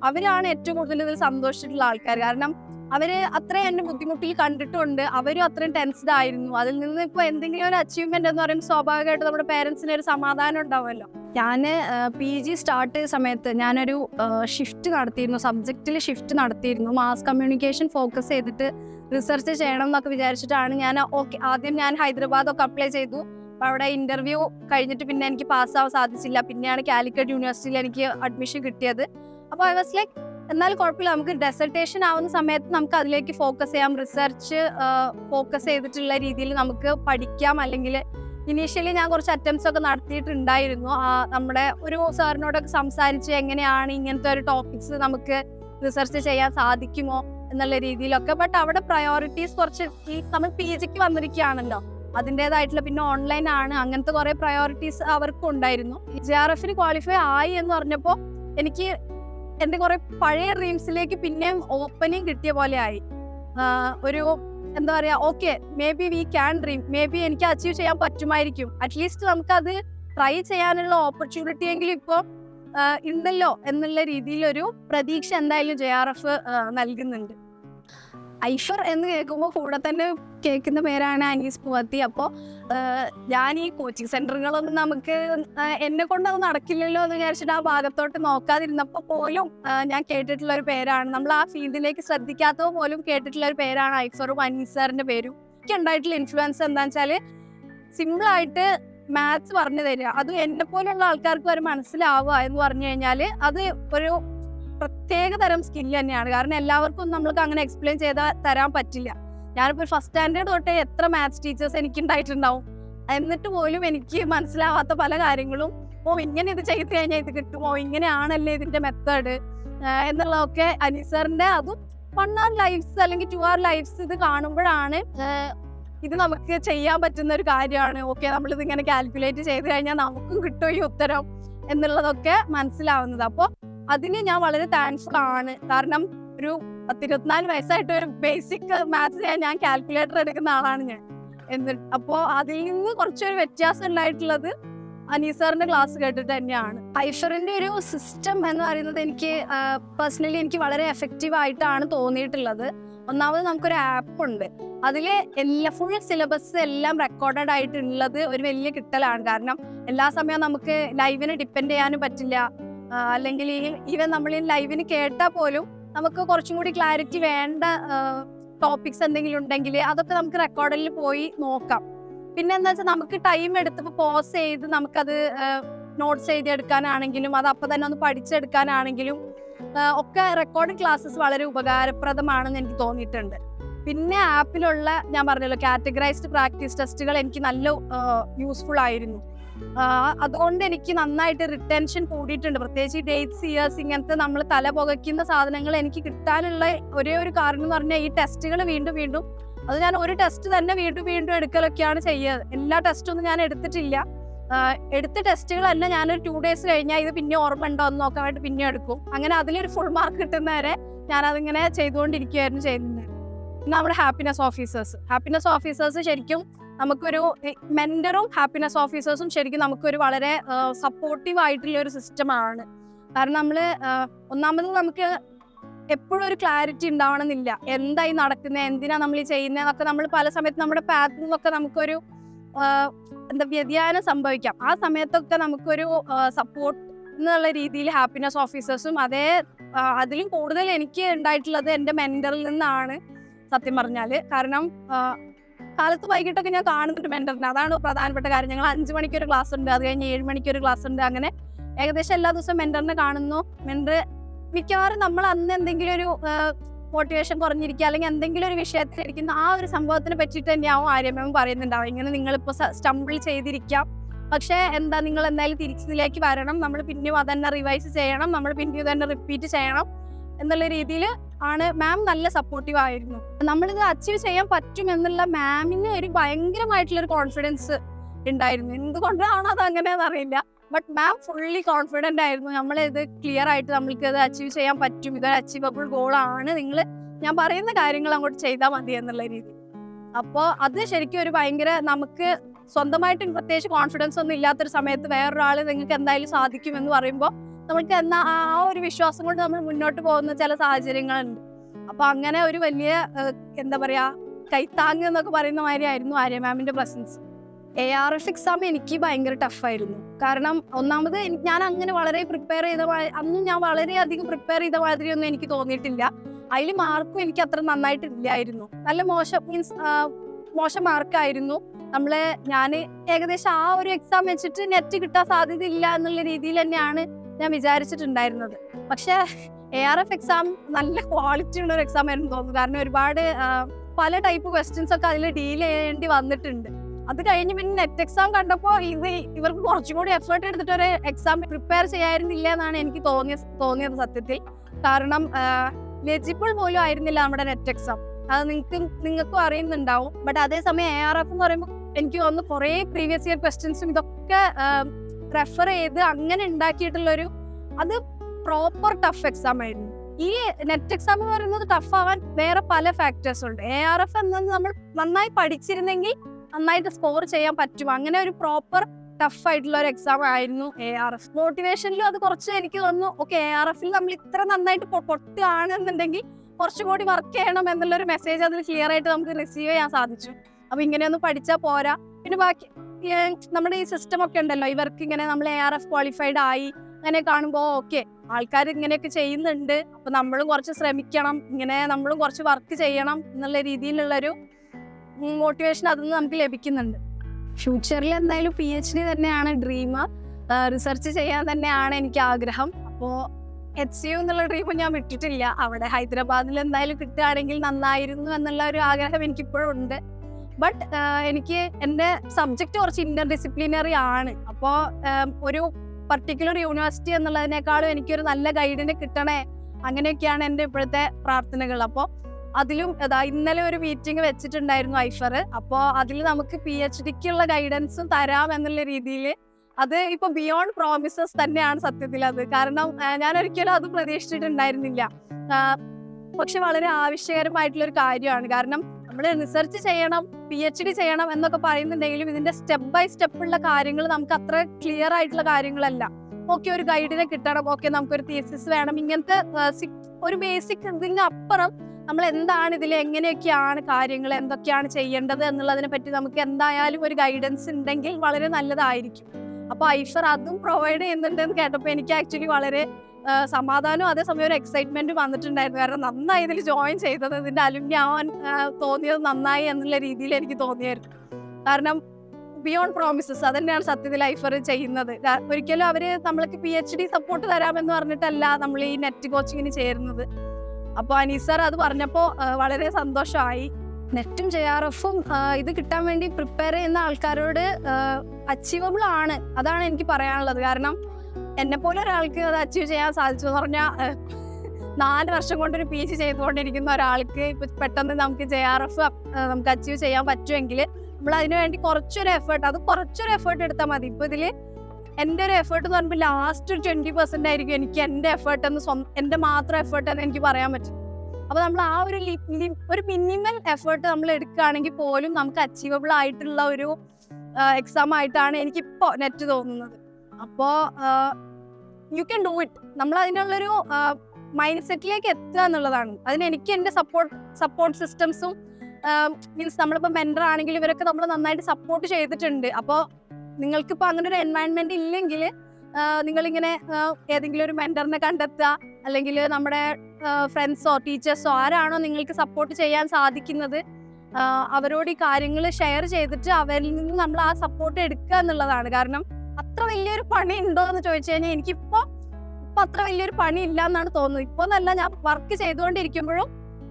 അവരാണ് ഏറ്റവും കൂടുതൽ ഇതിൽ സന്തോഷിച്ചിട്ടുള്ള ആൾക്കാർ കാരണം അവർ അത്രയും എന്നെ ബുദ്ധിമുട്ടിൽ കണ്ടിട്ടുണ്ട്. അവരും അത്രയും ടെൻസ്ഡ് ആയിരുന്നു. അതിൽ നിന്ന് ഇപ്പൊ എന്തെങ്കിലും ഒരു അച്ചീവ്മെന്റ് എന്ന് പറയുമ്പോൾ സ്വാഭാവികമായിട്ട് നമ്മുടെ പേരൻസിന് ഒരു സമാധാനം ഉണ്ടാവുമല്ലോ. ഞാൻ പി ജി സ്റ്റാർട്ട് ചെയ്ത സമയത്ത് ഞാനൊരു ഷിഫ്റ്റ് നടത്തിയിരുന്നു. സബ്ജക്റ്റിൽ ഷിഫ്റ്റ് നടത്തിയിരുന്നു. മാസ് കമ്മ്യൂണിക്കേഷൻ ഫോക്കസ് ചെയ്തിട്ട് റിസർച്ച് ചെയ്യണം എന്നൊക്കെ വിചാരിച്ചിട്ടാണ് ഞാൻ ഓക്കെ ആദ്യം ഞാൻ ഹൈദരാബാദ് ഒക്കെ അപ്ലൈ ചെയ്തു. അപ്പോൾ അവിടെ ഇന്റർവ്യൂ കഴിഞ്ഞിട്ട് പിന്നെ എനിക്ക് പാസ്സാവാൻ സാധിച്ചില്ല. പിന്നെയാണ് കാലിക്കറ്റ് യൂണിവേഴ്സിറ്റിയിൽ എനിക്ക് അഡ്മിഷൻ കിട്ടിയത്. അപ്പോൾ ഐ വാസ് ലൈക്ക് എന്നാലും കുഴപ്പമില്ല നമുക്ക് ഡെസർട്ടേഷൻ ആവുന്ന സമയത്ത് നമുക്ക് അതിലേക്ക് ഫോക്കസ് ചെയ്യാം. റിസർച്ച് ഫോക്കസ് ചെയ്തിട്ടുള്ള രീതിയിൽ നമുക്ക് പഠിക്കാം. അല്ലെങ്കിൽ ഇനീഷ്യലി ഞാൻ കുറച്ച് അറ്റംപ്റ്റ്സ് ഒക്കെ നടത്തിയിട്ടുണ്ടായിരുന്നു. നമ്മുടെ ഒരു സാറിനോടൊക്കെ സംസാരിച്ച് എങ്ങനെയാണ് ഇങ്ങനത്തെ ഒരു ടോപ്പിക്സ് നമുക്ക് റിസർച്ച് ചെയ്യാൻ സാധിക്കുമോ എന്നുള്ള രീതിയിലൊക്കെ. ബട്ട് അവിടെ പ്രയോറിറ്റീസ് കുറച്ച് ഈ നമ്മൾ പി ജിക്ക് വന്നിരിക്കുകയാണല്ലോ. അതിന്റെതായിട്ടുള്ള പിന്നെ ഓൺലൈൻ ആണ്. അങ്ങനത്തെ കുറെ പ്രയോറിറ്റീസ് അവർക്കും ഉണ്ടായിരുന്നു ജെ ആർ എഫിന് ക്വാളിഫൈ ആയി എന്ന് പറഞ്ഞപ്പോൾ എനിക്ക് എന്റെ കുറെ പഴയ ഡ്രീംസിലേക്ക് പിന്നെയും ഓപ്പനിങ് കിട്ടിയ പോലെ ആയി. ഒരു എന്താ പറയാ okay maybe we can dream maybe എനിക്ക് അച്ചീവ് ചെയ്യാൻ പറ്റുമായിരിക്കും. അറ്റ്ലീസ്റ്റ് നമുക്കത് ട്രൈ ചെയ്യാനുള്ള ഓപ്പർച്യൂണിറ്റി എങ്കിലും ഇപ്പോൾ ഉണ്ടല്ലോ എന്നുള്ള രീതിയിലൊരു പ്രതീക്ഷ എന്തായാലും ജെ ആർ എഫ് നൽകുന്നുണ്ട്. ഐഫർ എന്ന് കേൾക്കുമ്പോൾ കൂടെ തന്നെ കേൾക്കുന്ന പേരാണ് അനീസ് പൂവത്തി. അപ്പോൾ ഞാൻ ഈ കോച്ചിങ് സെന്ററുകളൊന്നും നമുക്ക് എന്നെ കൊണ്ട് അത് നടക്കില്ലല്ലോ എന്ന് വിചാരിച്ചിട്ട് ആ ഭാഗത്തോട്ട് നോക്കാതിരുന്നപ്പോൾ പോലും ഞാൻ കേട്ടിട്ടുള്ള ഒരു പേരാണ്. നമ്മൾ ആ ഫീൽഡിലേക്ക് ശ്രദ്ധിക്കാത്തത് പോലും കേട്ടിട്ടുള്ള ഒരു പേരാണ് ഐഫറും അനീസ് സാറിന്റെ പേരും. എനിക്ക് ഉണ്ടായിട്ടുള്ള ഇൻഫ്ലുവൻസ് എന്താണെന്ന് വെച്ചാൽ സിമ്പിളായിട്ട് മാത്സ് പറഞ്ഞു തരിക. അത് എന്നെ പോലുള്ള ആൾക്കാർക്ക് വരെ മനസ്സിലാവുക എന്ന് പറഞ്ഞു കഴിഞ്ഞാൽ അത് ഒരു പ്രത്യേക തരം സ്കിൽ തന്നെയാണ്. കാരണം എല്ലാവർക്കും നമ്മൾക്ക് അങ്ങനെ എക്സ്പ്ലെയിൻ ചെയ്താൽ തരാൻ പറ്റില്ല. ഞാനിപ്പോൾ ഫസ്റ്റ് സ്റ്റാൻഡേർഡ് തൊട്ടേ എത്ര മാത്സ് ടീച്ചേഴ്സ് എനിക്ക് ഉണ്ടായിട്ടുണ്ടാവും എന്നിട്ട് പോലും എനിക്ക് മനസ്സിലാവാത്ത പല കാര്യങ്ങളും ഓ ഇങ്ങനെ ഇത് ചെയ്ത് കഴിഞ്ഞാൽ ഇത് കിട്ടുമോ ഇങ്ങനെയാണല്ലേ ഇതിന്റെ മെത്തേഡ് എന്നുള്ളതൊക്കെ അനിസറിന്റെ അതും വൺ അവർ ലൈഫ്സ് അല്ലെങ്കിൽ ടു അവർ ലൈഫ്സ് ഇത് കാണുമ്പോഴാണ് ഇത് നമുക്ക് ചെയ്യാൻ പറ്റുന്ന ഒരു കാര്യമാണ്. ഓക്കെ ഇത് ഇങ്ങനെ കാൽക്കുലേറ്റ് ചെയ്ത് കഴിഞ്ഞാൽ നമുക്കും കിട്ടും ഈ ഉത്തരം എന്നുള്ളതൊക്കെ മനസ്സിലാവുന്നത്. അപ്പോൾ അതിന് ഞാൻ വളരെ താങ്ക്ഫുൾ ആണ്. കാരണം ഒരു പത്തിരുപത്തിനാല് വയസ്സായിട്ട് ഒരു ബേസിക് മാത്സ് ചെയ്യാൻ ഞാൻ കാൽക്കുലേറ്റർ എടുക്കുന്ന ആളാണ് ഞാൻ. എന്നിട്ട് അപ്പോൾ അതിൽ നിന്ന് കുറച്ചൊരു വ്യത്യാസം ഉണ്ടായിട്ടുള്ളത് അനീസാറിന്റെ ക്ലാസ് കേട്ടിട്ട് തന്നെയാണ്. ഐഷറിന്റെ ഒരു സിസ്റ്റം എന്ന് പറയുന്നത് എനിക്ക് പേഴ്സണലി എനിക്ക് വളരെ എഫക്റ്റീവ് ആയിട്ടാണ് തോന്നിയിട്ടുള്ളത്. ഒന്നാമത് നമുക്കൊരു ആപ്പ് ഉണ്ട്. അതിൽ എല്ലാ ഫുൾ സിലബസ് എല്ലാം റെക്കോർഡഡ് ആയിട്ടുള്ളത് ഒരു വലിയ കിട്ടലാണ്. കാരണം എല്ലാ സമയവും നമുക്ക് ലൈവിന് ഡിപ്പെൻഡ് ചെയ്യാനും പറ്റില്ല. അല്ലെങ്കിൽ ഈവൻ നമ്മൾ ഈ ലൈവിന് കേട്ടാൽ പോലും നമുക്ക് കുറച്ചും കൂടി ക്ലാരിറ്റി വേണ്ട ടോപ്പിക്സ് എന്തെങ്കിലും ഉണ്ടെങ്കിൽ അതൊക്കെ നമുക്ക് റെക്കോർഡിൽ പോയി നോക്കാം. പിന്നെ എന്താ വെച്ചാൽ നമുക്ക് ടൈം എടുത്തപ്പോൾ പോസ് ചെയ്ത് നമുക്കത് നോട്ട്സ് എഴുതിയെടുക്കാനാണെങ്കിലും അത് അപ്പം തന്നെ ഒന്ന് പഠിച്ചെടുക്കാനാണെങ്കിലും ഒക്കെ റെക്കോർഡിംഗ് ക്ലാസ്സസ് വളരെ ഉപകാരപ്രദമാണെന്ന് എനിക്ക് തോന്നിയിട്ടുണ്ട്. പിന്നെ ആപ്പിലുള്ള ഞാൻ പറഞ്ഞല്ലോ കാറ്റഗറൈസ്ഡ് പ്രാക്ടീസ് ടെസ്റ്റുകൾ എനിക്ക് നല്ല യൂസ്ഫുൾ ആയിരുന്നു. അതുകൊണ്ട് എനിക്ക് നന്നായിട്ട് റിട്ടൻഷൻ കൂടിയിട്ടുണ്ട്. പ്രത്യേകിച്ച് ഡേറ്റ്സ് ഇയേഴ്സ് ഇങ്ങനത്തെ നമ്മൾ തല പുകയ്ക്കുന്ന സാധനങ്ങൾ എനിക്ക് കിട്ടാനുള്ള ഒരേ ഒരു കാരണം എന്ന് പറഞ്ഞാൽ ഈ ടെസ്റ്റുകൾ വീണ്ടും വീണ്ടും അത് ഞാൻ ഒരു ടെസ്റ്റ് തന്നെ വീണ്ടും വീണ്ടും എടുക്കലൊക്കെയാണ് ചെയ്യുന്നത് എല്ലാ ടെസ്റ്റും ഒന്നും ഞാൻ എടുത്തിട്ടില്ല. എടുത്ത ടെസ്റ്റുകൾ തന്നെ ഞാനൊരു ടു ഡേയ്സ് കഴിഞ്ഞാൽ ഇത് പിന്നെ ഓർമ്മ ഉണ്ടോ എന്ന് നോക്കാൻ വേണ്ടി പിന്നെ എടുക്കും. അങ്ങനെ അതിലൊരു ഫുൾ മാർക്ക് കിട്ടുന്നവരെ ഞാൻ അതിങ്ങനെ ചെയ്തുകൊണ്ടിരിക്കുകയായിരുന്നു ചെയ്യുന്നത്. നമ്മുടെ ഹാപ്പിനെസ് ഓഫീസേഴ്സ് ഹാപ്പിനെസ് ഓഫീസേഴ്സ് ശരിക്കും നമുക്കൊരു മെന്ററും ഹാപ്പിനെസ് ഓഫീസേഴ്സും ശരിക്കും നമുക്കൊരു വളരെ സപ്പോർട്ടീവ് ആയിട്ടുള്ള ഒരു സിസ്റ്റമാണ് കാരണം നമ്മൾ ഒന്നാമത് നമുക്ക് എപ്പോഴും ഒരു ക്ലാരിറ്റി ഉണ്ടാവണമെന്നില്ല. എന്തായി നടക്കുന്നത് എന്തിനാ നമ്മൾ ചെയ്യുന്നത് എന്നൊക്കെ നമ്മൾ പല സമയത്ത് നമ്മുടെ പാത്തിൽ നിന്നൊക്കെ നമുക്കൊരു എന്താ വ്യതിയാനം സംഭവിക്കാം. ആ സമയത്തൊക്കെ നമുക്കൊരു സപ്പോർട്ട് എന്നുള്ള രീതിയിൽ ഹാപ്പിനെസ് ഓഫീസേഴ്സും അതേ അതിലും കൂടുതൽ എനിക്ക് ഉണ്ടായിട്ടുള്ളത് എന്റെ മെന്ററിൽ നിന്നാണ് സത്യം പറഞ്ഞാൽ കാരണം കാലത്ത് വൈകിട്ടൊക്കെ ഞാൻ കാണുന്നുണ്ട് മെന്ററിനെ അതാണ് പ്രധാനപ്പെട്ട കാര്യം. ഞങ്ങൾ അഞ്ചു മണിക്ക് ഒരു ക്ലാസ് ഉണ്ട്. അത് കഴിഞ്ഞ് ഏഴ് മണിക്ക് ഒരു ക്ലാസ് ഉണ്ട്. അങ്ങനെ ഏകദേശം എല്ലാ ദിവസവും മെന്ററിനെ കാണുന്നു. മെന്റർ മിക്കവാറും നമ്മൾ അന്ന് എന്തെങ്കിലും ഒരു മോട്ടിവേഷൻ കുറഞ്ഞിരിക്കുക അല്ലെങ്കിൽ എന്തെങ്കിലും ഒരു വിഷയത്തിലിരിക്കുന്ന ആ ഒരു സംഭവത്തിനെ പറ്റിയിട്ട് തന്നെയാവും ആര്യമ്മ പറയുന്നുണ്ടാവും ഇങ്ങനെ നിങ്ങളിപ്പോൾ സ്റ്റംബിൾ ചെയ്തിരിക്കാം. പക്ഷേ എന്താ നിങ്ങൾ എന്തായാലും തിരിച്ചതിലേക്ക് വരണം. നമ്മൾ പിന്നെയും അതന്നെ റിവൈസ് ചെയ്യണം. നമ്മൾ പിന്നെയും തന്നെ റിപ്പീറ്റ് ചെയ്യണം. എന്നുള്ള രീതിയിൽ ആണ്. മാം നല്ല സപ്പോർട്ടീവ് ആയിരുന്നു. നമ്മളിത് അച്ചീവ് ചെയ്യാൻ പറ്റും എന്നുള്ള മാമിന് ഒരു ഭയങ്കരമായിട്ടുള്ള ഒരു കോൺഫിഡൻസ് ഉണ്ടായിരുന്നു. എന്തുകൊണ്ടാണോ അത് അങ്ങനെയെന്ന് അറിയില്ല. ബട്ട് മാം ഫുള്ളി കോൺഫിഡന്റ് ആയിരുന്നു. നമ്മൾ ഇത് ക്ലിയർ ആയിട്ട് നമ്മൾക്ക് ഇത് അച്ചീവ് ചെയ്യാൻ പറ്റും. ഇതൊരു അച്ചീവബിൾ ഗോൾ ആണ്. നിങ്ങൾ ഞാൻ പറയുന്ന കാര്യങ്ങൾ അങ്ങോട്ട് ചെയ്താൽ മതി എന്നുള്ള രീതി. അപ്പോൾ അത് ശരിക്കും ഒരു ഭയങ്കര നമുക്ക് സ്വന്തമായിട്ട് പ്രത്യേകിച്ച് കോൺഫിഡൻസ് ഒന്നും ഇല്ലാത്തൊരു സമയത്ത് വേറൊരാൾ നിങ്ങൾക്ക് എന്തായാലും സാധിക്കും എന്ന് പറയുമ്പോൾ നമുക്ക് എന്നാ ആ ഒരു വിശ്വാസം കൊണ്ട് നമ്മൾ മുന്നോട്ട് പോകുന്ന ചില സാഹചര്യങ്ങളുണ്ട്. അപ്പൊ അങ്ങനെ ഒരു വലിയ എന്താ പറയാ കൈത്താങ് എന്നൊക്കെ പറയുന്ന മാതിരി ആയിരുന്നു ആര്യ മാമിന്റെ presence A R F exam എനിക്ക് ഭയങ്കര ടഫായിരുന്നു കാരണം ഒന്നാമത് ഞാൻ അങ്ങനെ വളരെ പ്രിപ്പയർ ചെയ്ത അന്നും ഞാൻ വളരെയധികം പ്രിപ്പയർ ചെയ്ത മാതിരിയൊന്നും എനിക്ക് തോന്നിയിട്ടില്ല. അതിൽ മാർക്കും എനിക്ക് അത്ര നന്നായിട്ടില്ലായിരുന്നു. നല്ല മോശം മീൻസ് മോശം മാർക്കായിരുന്നു നമ്മളെ ഞാൻ ഏകദേശം ആ ഒരു എക്സാം വെച്ചിട്ട് നെറ്റ് കിട്ടാൻ സാധ്യത ഇല്ല എന്നുള്ള രീതിയിൽ തന്നെയാണ് ഞാൻ വിചാരിച്ചിട്ടുണ്ടായിരുന്നത്. പക്ഷേ എ ആർ എഫ് എക്സാം നല്ല ക്വാളിറ്റി ഉള്ള ഒരു എക്സാം ആയിരുന്നു തോന്നുന്നു. കാരണം ഒരുപാട് പല ടൈപ്പ് ക്വസ്റ്റ്യൻസ് ഒക്കെ അതിൽ ഡീൽ ചെയ്യേണ്ടി വന്നിട്ടുണ്ട്. അത് കഴിഞ്ഞ് പിന്നെ നെറ്റ് എക്സാം കണ്ടപ്പോൾ ഇത് ഇവർക്ക് കുറച്ചും കൂടി എഫേർട്ട് എടുത്തിട്ട് ഒരു എക്സാം പ്രിപ്പയർ ചെയ്യായിരുന്നില്ല എന്നാണ് എനിക്ക് തോന്നിയ തോന്നിയത് സത്യത്തിൽ. കാരണം ലെജിബിൾ പോലും ആയിരുന്നില്ല നമ്മുടെ നെറ്റ് എക്സാം അത് നിങ്ങൾക്ക് നിങ്ങൾക്കും അറിയുന്നുണ്ടാവും. ബട്ട് അതേസമയം എ ആർ എഫ് എന്ന് പറയുമ്പോൾ എനിക്ക് തോന്നുന്നു കുറേ പ്രീവിയസ് ഇയർ ക്വസ്റ്റ്യൻസും ഇതൊക്കെ റെഫർ ചെയ്ത് അങ്ങനെ ഉണ്ടാക്കിയിട്ടുള്ളൊരു അത് പ്രോപ്പർ ടഫ് എക്സാം ആയിരുന്നു. ഈ നെറ്റ് എക്സാം എന്ന് പറയുന്നത് ടഫ് ആവാൻ വേറെ പല ഫാക്ടേഴ്സ് ഉണ്ട്. എ ആർ എഫ് എന്നത് നമ്മൾ നന്നായി പഠിച്ചിരുന്നെങ്കിൽ നന്നായിട്ട് സ്കോർ ചെയ്യാൻ പറ്റും. അങ്ങനെ ഒരു പ്രോപ്പർ ടഫ് ആയിട്ടുള്ള ഒരു എക്സാം ആയിരുന്നു എ ആർ എഫ് മോട്ടിവേഷനിലും അത് കുറച്ച് എനിക്ക് തോന്നുന്നു ഓക്കെ എ ആർ എഫിൽ നമ്മൾ ഇത്ര നന്നായിട്ട് പൊട്ടുകയാണെന്നുണ്ടെങ്കിൽ കുറച്ചും കൂടി വർക്ക് ചെയ്യണം എന്നുള്ള ഒരു മെസ്സേജ് അതിൽ ക്ലിയർ ആയിട്ട് നമുക്ക് റിസീവ് ചെയ്യാൻ സാധിച്ചു. അപ്പൊ ഇങ്ങനെയൊന്നും പഠിച്ചാൽ പോരാ. പിന്നെ ബാക്കി നമ്മുടെ ഈ സിസ്റ്റം ഒക്കെ ഉണ്ടല്ലോ. ഇവർക്ക് ഇങ്ങനെ നമ്മൾ എ ആർ എഫ് ക്വാളിഫൈഡ് ആയി അങ്ങനെ കാണുമ്പോൾ ഓക്കെ ആൾക്കാർ ഇങ്ങനെയൊക്കെ ചെയ്യുന്നുണ്ട്. അപ്പൊ നമ്മളും കുറച്ച് ശ്രമിക്കണം. ഇങ്ങനെ നമ്മളും കുറച്ച് വർക്ക് ചെയ്യണം എന്നുള്ള രീതിയിലുള്ളൊരു മോട്ടിവേഷൻ അതിൽ നിന്ന് നമുക്ക് ലഭിക്കുന്നുണ്ട്. ഫ്യൂച്ചറിൽ എന്തായാലും പി എച്ച് ഡി തന്നെയാണ് ഡ്രീം റിസർച്ച് ചെയ്യാൻ തന്നെയാണ് എനിക്ക് ആഗ്രഹം. അപ്പോൾ എച്ച് യു എന്നുള്ള ഡ്രീം ഞാൻ വിട്ടിട്ടില്ല. അവിടെ ഹൈദരാബാദിൽ എന്തായാലും കിട്ടുകയാണെങ്കിൽ നന്നായിരുന്നു എന്നുള്ള ഒരു ആഗ്രഹം എനിക്കിപ്പോഴും ഉണ്ട്. ബട്ട് എനിക്ക് എന്റെ സബ്ജക്റ്റ് കുറച്ച് ഇന്റർ ഡിസിപ്ലിനറി ആണ് അപ്പോൾ ഒരു പർട്ടിക്കുലർ യൂണിവേഴ്സിറ്റി എന്നുള്ളതിനേക്കാളും എനിക്കൊരു നല്ല ഗൈഡിനെ കിട്ടണേ അങ്ങനെയൊക്കെയാണ് എന്റെ ഇപ്പോഴത്തെ പ്രാർത്ഥനകൾ. അപ്പോൾ അതിലും അതാ ഇന്നലെ ഒരു മീറ്റിംഗ് വെച്ചിട്ടുണ്ടായിരുന്നു ഐഫർ അപ്പോൾ അതിൽ നമുക്ക് പി എച്ച് ഡിക്കുള്ള ഗൈഡൻസും തരാം എന്നുള്ള രീതിയിൽ അത് ഇപ്പൊ ബിയോണ്ട് പ്രോമിസസ് തന്നെയാണ് സത്യത്തിൽ അത്. കാരണം ഞാൻ ഒരിക്കലും അത് പ്രതീക്ഷിച്ചിട്ടുണ്ടായിരുന്നില്ല. പക്ഷെ വളരെ ആവശ്യകരമായിട്ടുള്ള ഒരു കാര്യമാണ്. കാരണം നമ്മൾ റിസർച്ച് ചെയ്യണം പി എച്ച് ഡി ചെയ്യണം എന്നൊക്കെ പറയുന്നുണ്ടെങ്കിലും ഇതിന്റെ സ്റ്റെപ്പ് ബൈ സ്റ്റെപ്പ് ഉള്ള കാര്യങ്ങൾ നമുക്ക് അത്ര ക്ലിയർ ആയിട്ടുള്ള കാര്യങ്ങളല്ല. ഓക്കെ ഒരു ഗൈഡിനെ കിട്ടണം. ഓക്കെ നമുക്കൊരു തീസിസ് വേണം. ഇങ്ങനത്തെ ഒരു ബേസിക് ഇതിന് അപ്പുറം നമ്മൾ എന്താണ് ഇതിൽ എങ്ങനെയൊക്കെയാണ് കാര്യങ്ങൾ എന്തൊക്കെയാണ് ചെയ്യേണ്ടത് എന്നുള്ളതിനെ പറ്റി നമുക്ക് എന്തായാലും ഒരു ഗൈഡൻസ് ഉണ്ടെങ്കിൽ വളരെ നല്ലതായിരിക്കും. അപ്പൊ ഐഷർ അതും പ്രൊവൈഡ് ചെയ്യുന്നുണ്ടെന്ന് കേട്ടപ്പോൾ എനിക്ക് ആക്ച്വലി വളരെ സമാധാനവും അതേസമയം ഒരു എക്സൈറ്റ്മെന്റ് വന്നിട്ടുണ്ടായിരുന്നു. കാരണം നന്നായി ഇതിൽ ജോയിൻ ചെയ്തത് ഇതിന്റെ അലുമിനി ആവാൻ തോന്നിയത് നന്നായി എന്നുള്ള രീതിയിൽ എനിക്ക് തോന്നിയായിരുന്നു. കാരണം ബിയോണ്ട് പ്രോമിസസ് അതന്നെയാണ് സത്യത്തിൽ ലൈഫർ ചെയ്യുന്നത്. ഒരിക്കലും അവർ നമ്മൾക്ക് പി എച്ച് ഡി സപ്പോർട്ട് തരാമെന്ന് പറഞ്ഞിട്ടല്ല നമ്മൾ ഈ നെറ്റ് കോച്ചിങ്ങിന് ചേരുന്നത്. അപ്പോൾ അനീസർ അത് പറഞ്ഞപ്പോൾ വളരെ സന്തോഷമായി. നെറ്റും ജെ ആർ എഫും ഇത് കിട്ടാൻ വേണ്ടി പ്രിപ്പയർ ചെയ്യുന്ന ആൾക്കാരോട് അച്ചീവബിൾ ആണ്. അതാണ് എനിക്ക് പറയാനുള്ളത്. കാരണം എന്നെ പോലെ ഒരാൾക്ക് അത് അച്ചീവ് ചെയ്യാൻ സാധിച്ചു എന്ന് പറഞ്ഞാൽ നാല് വർഷം കൊണ്ട് ഒരു പി ജി ചെയ്തുകൊണ്ടിരിക്കുന്ന ഒരാൾക്ക് ഇപ്പൊ പെട്ടെന്ന് നമുക്ക് ജെ ആർ എഫ് നമുക്ക് അച്ചീവ് ചെയ്യാൻ പറ്റുമെങ്കിൽ നമ്മൾ അതിനുവേണ്ടി കുറച്ചൊരു എഫേർട്ട് അത് കുറച്ചൊരു എഫേർട്ട് എടുത്താൽ മതി. ഇപ്പൊ ഇതിൽ എന്റെ ഒരു എഫേർട്ട് എന്ന് പറയുമ്പോൾ ലാസ്റ്റ് ഒരു ട്വന്റി പെർസെന്റ് ആയിരിക്കും എനിക്ക് എന്റെ എഫേർട്ട് എന്ന് സ്വന്തം എന്റെ മാത്രം എഫേർട്ട് എന്ന് എനിക്ക് പറയാൻ പറ്റും. അപ്പൊ നമ്മൾ ആ ഒരു ഒരു മിനിമൽ എഫേർട്ട് നമ്മൾ എടുക്കുകയാണെങ്കിൽ പോലും നമുക്ക് അച്ചീവബിൾ ആയിട്ടുള്ള ഒരു എക്സാം ആയിട്ടാണ് എനിക്കിപ്പോ നെറ്റ് തോന്നുന്നത്. അപ്പോ യു ക്യാൻ ഡു ഇറ്റ് നമ്മൾ അതിനുള്ളൊരു മൈൻഡ് സെറ്റിലേക്ക് എത്തുക എന്നുള്ളതാണ്. അതിന് എനിക്ക് എന്റെ സപ്പോർട്ട് സപ്പോർട്ട് സിസ്റ്റംസും മീൻസ് നമ്മളിപ്പോൾ മെന്റർ ആണെങ്കിലും ഇവരൊക്കെ നമ്മൾ നന്നായിട്ട് സപ്പോർട്ട് ചെയ്തിട്ടുണ്ട്. അപ്പോ നിങ്ങൾക്ക് നിങ്ങൾക്കിപ്പോൾ അങ്ങനെ ഒരു എൻവയൺമെന്റ് ഇല്ലെങ്കിൽ നിങ്ങളിങ്ങനെ ഏതെങ്കിലും ഒരു മെന്ററിനെ കണ്ടെത്തുക. അല്ലെങ്കിൽ നമ്മുടെ ഫ്രണ്ട്സോ ടീച്ചേഴ്സോ ആരാണോ നിങ്ങൾക്ക് സപ്പോർട്ട് ചെയ്യാൻ സാധിക്കുന്നത് അവരോട് ഈ കാര്യങ്ങൾ ഷെയർ ചെയ്തിട്ട് അവരിൽ നിന്ന് നമ്മൾ ആ സപ്പോർട്ട് എടുക്കുക എന്നുള്ളതാണ്. കാരണം അത്ര വലിയൊരു പണി ഉണ്ടോ എന്ന് ചോദിച്ചു കഴിഞ്ഞാൽ എനിക്കിപ്പോ ഇപ്പൊ അത്ര വലിയൊരു പണി ഇല്ല എന്നാണ് തോന്നുന്നത്. ഇപ്പൊ എന്നല്ല ഞാൻ വർക്ക് ചെയ്തുകൊണ്ടിരിക്കുമ്പോഴും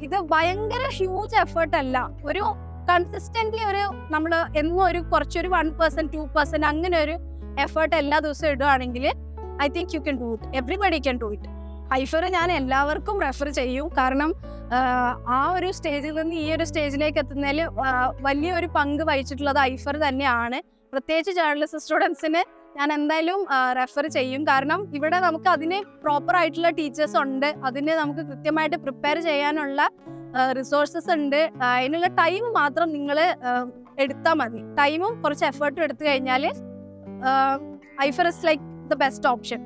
ഇത് ഭയങ്കര ഹ്യൂജ് എഫേർട്ട് അല്ല. ഒരു കൺസിസ്റ്റന്റ് ഒരു നമ്മൾ എന്നും ഒരു കുറച്ചൊരു വൺ പെർസെന്റ് ടു പെർസെന്റ് അങ്ങനെ ഒരു എഫേർട്ട് എല്ലാ ദിവസവും ഇടുകയാണെങ്കിൽ I think you can do it everybody can do it ഐഫർ ഞാൻ എല്ലാവർക്കും റെഫർ ചെയ്യും. കാരണം ആ ഒരു സ്റ്റേജിൽ നിന്ന് ഈ ഒരു സ്റ്റേജിലേക്ക് എത്തുന്നതിൽ വലിയൊരു പങ്ക് വഹിച്ചിട്ടുള്ളത് ഐഫർ തന്നെയാണ്. പ്രത്യേകിച്ച് ജേർണലിസ്റ്റ് സ്റ്റുഡൻസിന് ഞാൻ എന്തായാലും റെഫർ ചെയ്യും. കാരണം ഇവിടെ നമുക്ക് അതിന് പ്രോപ്പർ ആയിട്ടുള്ള ടീച്ചേഴ്സ് ഉണ്ട്. അതിന് നമുക്ക് കൃത്യമായിട്ട് പ്രിപ്പയർ ചെയ്യാനുള്ള റിസോഴ്സസ് ഉണ്ട്. അതിനുള്ള ടൈം മാത്രം നിങ്ങൾ എടുത്താൽ മതി. ടൈമും കുറച്ച് എഫേർട്ടും എടുത്തു കഴിഞ്ഞാൽ ഐഫർ is like the best option